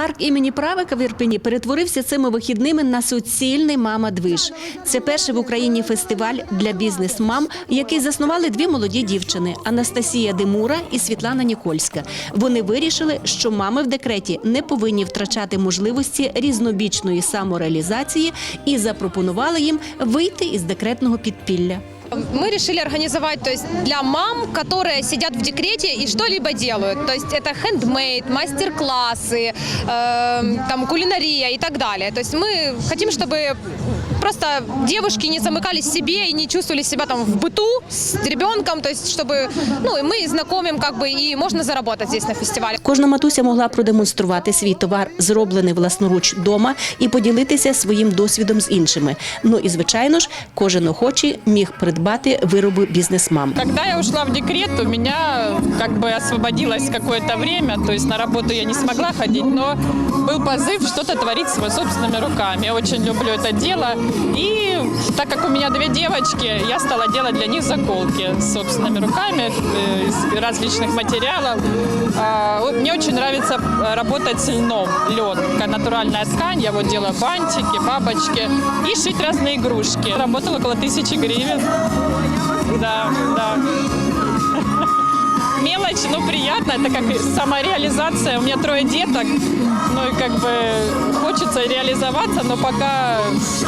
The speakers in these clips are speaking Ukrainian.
Парк імені Правика в Ірпені перетворився цими вихідними на суцільний мама-движ. Це перший в Україні фестиваль для бізнес-мам, який заснували дві молоді дівчини Анастасія Демура і Світлана Нікольська. Вони вирішили, що мами в декреті не повинні втрачати можливості різнобічної самореалізації і запропонували їм вийти із декретного підпілля. Мы решили организовать то есть, для мам, которые сидят в декрете и что-либо делают. То есть это хендмейд, мастер-классы, э, там, кулинария и так далее. То есть мы хотим, чтобы просто девушки не замыкались в себе и не чувствовали себя там в быту с ребенком. То есть чтобы ну, и мы знакомим как бы и можно заработать здесь на фестивале. Кожна матуся могла продемонструвати свій товар, зроблений власноруч вдома, і поділитися своїм досвідом з іншими. Ну і звичайно ж, кожен охочий міг придбати вироби бізнес-мам. Когда я ушла в декрет, у меня как бы освободилось какое-то время, то есть на работу я не смогла ходить, но был позыв что-то творить своими собственными руками. Я очень люблю это дело. И так как у меня две девочки, я стала делать для них заколки собственными руками э, из различных материалов. А, Мне очень нравится э, работать с льном, такая натуральная ткань. Я вот делаю бантики, бабочки и шить разные игрушки. Работала около тысячи гривен. Да, да. Мелочь, но приятно. Это как самореализация. У меня трое деток. Ну и как бы хочется реализоваться, но пока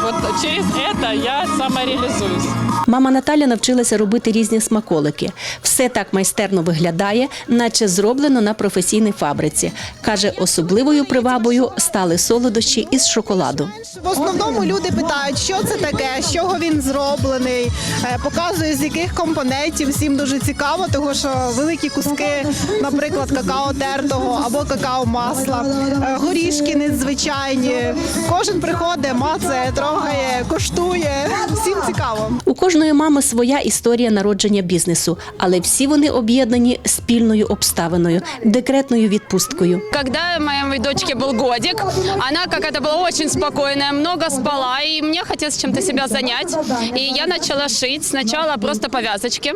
вот через это я самореализуюсь. Мама Наталя навчилася робити різні смаколики. Все так майстерно виглядає, наче зроблено на професійній фабриці. Каже, особливою привабою стали солодощі із шоколаду. В основному люди питають, що це таке, з чого він зроблений, е, показує з яких компонентів. Всім дуже цікаво, тому що великі куски, наприклад, какао тертого або какао масла, е, горішки незвичайні. Кожен приходить, мацає, трогає, коштує. Всім цікаво. У кожної мами своя історія народження бізнесу, але всі вони об'єднані спільною обставиною декретною відпусткою. Когда моей дочке был годик, она какая-то была очень спокойная, много спала, и мне хотелось чем-то себя занять. И я начала шить сначала просто повязочки,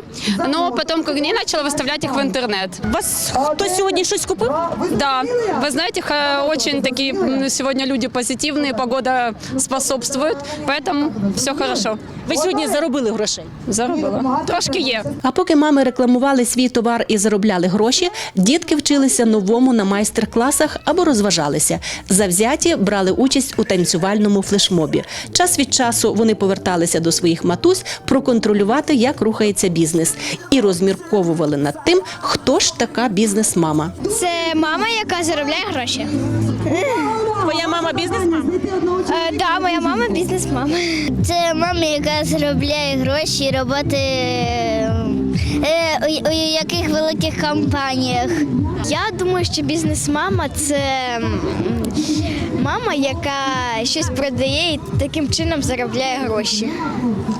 но потом как не начала выставлять их в интернет. Вас хтось сьогодні щось купив? Да, вы знаете, ха- очень такие м, сегодня люди позитивные, погода способствует, поэтому все хорошо. Ви сьогодні заробили грошей. Заробила. Трошки є. А поки мами рекламували свій товар і заробляли гроші, дітки вчилися новому на майстер-класах або розважалися. Завзяті брали участь у танцювальному флешмобі. Час від часу вони поверталися до своїх матусь проконтролювати, як рухається бізнес, і розмірковували над тим, хто ж така бізнес-мама. Це мама, яка заробляє гроші. Твоя мама бізнес-мама? Е, да, моя мама бізнес-мама. Це мама, яка заробляє гроші, роботи у, у яких великих компаніях. Я думаю, що бізнес-мама це мама, яка щось продає і таким чином заробляє гроші.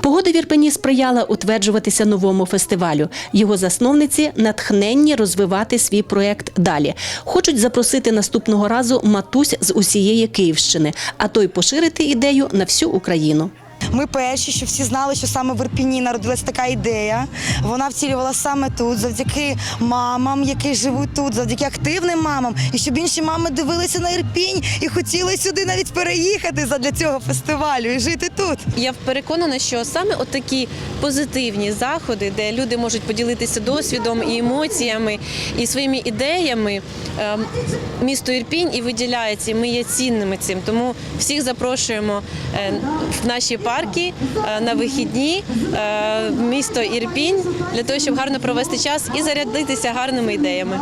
Погода в Ірпені сприяла утверджуватися новому фестивалю. Його засновниці натхненні розвивати свій проект далі. Хочуть запросити наступного разу матусь з усієї Київщини, а то й поширити ідею на всю Україну. Ми перші, що всі знали, що саме в Ірпіні народилась така ідея. Вона втілювала саме тут, завдяки мамам, які живуть тут, завдяки активним мамам, і щоб інші мами дивилися на Ірпінь і хотіли сюди навіть переїхати задля цього фестивалю і жити тут. Я переконана, що саме от такі позитивні заходи, де люди можуть поділитися досвідом і емоціями і своїми ідеями, ем, місто Ірпінь і виділяється. і Ми є цінними цим. Тому всіх запрошуємо е, в наші парки е, на вихідні е, місто Ірпінь для того, щоб гарно провести час і зарядитися гарними ідеями.